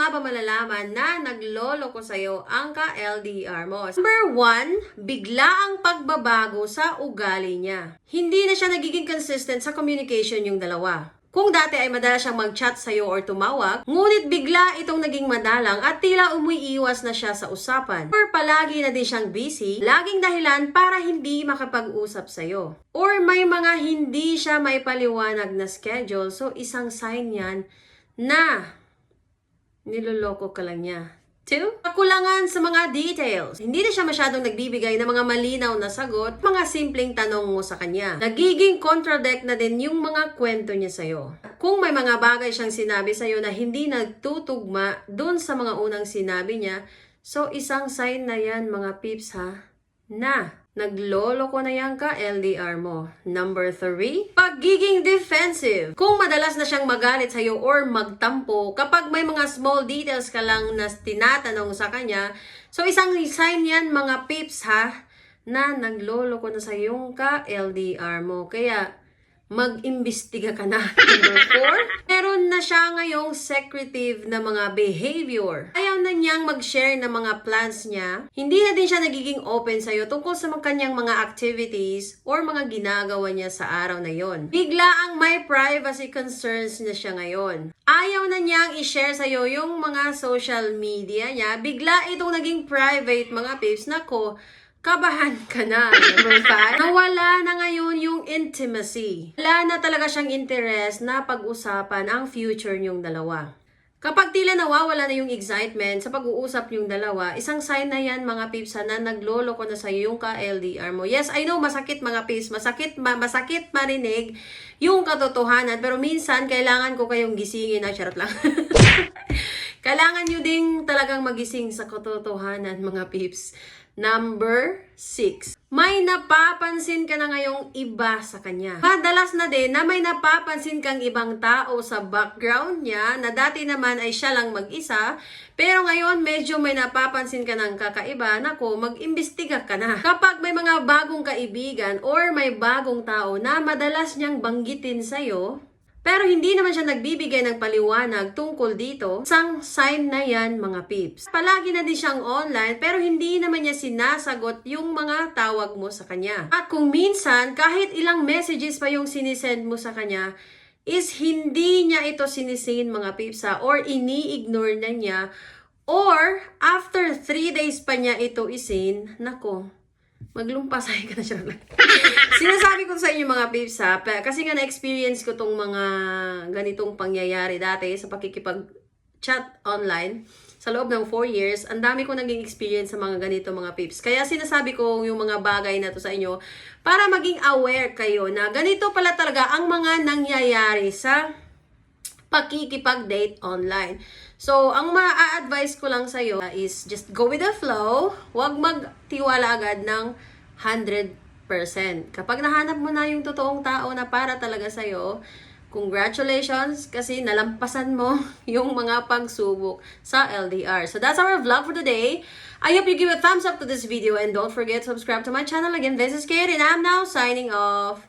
nga ba malalaman na naglolo ko sa'yo ang ka-LDR mo? Number one, bigla ang pagbabago sa ugali niya. Hindi na siya nagiging consistent sa communication yung dalawa. Kung dati ay madalas siyang mag-chat sa'yo or tumawag, ngunit bigla itong naging madalang at tila umiiwas na siya sa usapan. Or palagi na din siyang busy, laging dahilan para hindi makapag-usap sa'yo. Or may mga hindi siya may paliwanag na schedule, so isang sign yan na niloloko ka lang niya. Two, kakulangan sa mga details. Hindi na siya masyadong nagbibigay ng mga malinaw na sagot, mga simpleng tanong mo sa kanya. Nagiging contradict na din yung mga kwento niya sa'yo. Kung may mga bagay siyang sinabi sa'yo na hindi nagtutugma dun sa mga unang sinabi niya, so isang sign na yan mga pips ha, na Naglolo ko na yan ka, LDR mo. Number three, pagiging defensive. Kung madalas na siyang magalit sa'yo or magtampo, kapag may mga small details ka lang na tinatanong sa kanya, so isang sign yan mga pips ha, na naglolo ko na sa yung ka, LDR mo. Kaya, mag-imbestiga ka na. Number four, meron na siya ngayong secretive na mga behavior. Na niyang mag-share ng mga plans niya. Hindi na din siya nagiging open sa'yo tungkol sa kanyang mga activities or mga ginagawa niya sa araw na yon. Bigla ang may privacy concerns na siya ngayon. Ayaw na niyang i-share sa'yo yung mga social media niya. Bigla itong naging private mga pips. Nako, Kabahan ka na. Number five, nawala na ngayon yung intimacy. Wala na talaga siyang interest na pag-usapan ang future niyong dalawa. Kapag tila nawawala na yung excitement sa pag-uusap yung dalawa, isang sign na yan mga pips na naglolo ko na sa yung ka-LDR mo. Yes, I know masakit mga pips, masakit, ma- masakit marinig yung katotohanan, pero minsan kailangan ko kayong gisingin na charot lang. Kailangan nyo ding talagang magising sa katotohanan, mga pips. Number six. May napapansin ka na ngayong iba sa kanya. Madalas na din na may napapansin kang ibang tao sa background niya na dati naman ay siya lang mag-isa. Pero ngayon medyo may napapansin ka ng kakaiba. Nako, mag-imbestiga ka na. Kapag may mga bagong kaibigan or may bagong tao na madalas niyang banggitin sa'yo, pero hindi naman siya nagbibigay ng paliwanag tungkol dito. Isang sign na yan, mga pips. Palagi na din siyang online, pero hindi naman niya sinasagot yung mga tawag mo sa kanya. At kung minsan, kahit ilang messages pa yung sinisend mo sa kanya, is hindi niya ito sinisin mga pips ha, or ini-ignore na niya, or after 3 days pa niya ito isin, nako, maglumpasay ka na siya. Sinasabi ko sa inyo mga babes ha, kasi nga na-experience ko tong mga ganitong pangyayari dati sa pakikipag-chat online sa loob ng 4 years, ang dami ko naging experience sa mga ganito mga pips. Kaya sinasabi ko yung mga bagay na to sa inyo para maging aware kayo na ganito pala talaga ang mga nangyayari sa pakikipag-date online. So, ang ma-advise ko lang sa'yo is just go with the flow. Huwag magtiwala agad ng 100%. Kapag nahanap mo na yung totoong tao na para talaga sa'yo, congratulations kasi nalampasan mo yung mga pagsubok sa LDR. So, that's our vlog for today. I hope you give a thumbs up to this video and don't forget to subscribe to my channel. Again, this is Kate and I'm now signing off.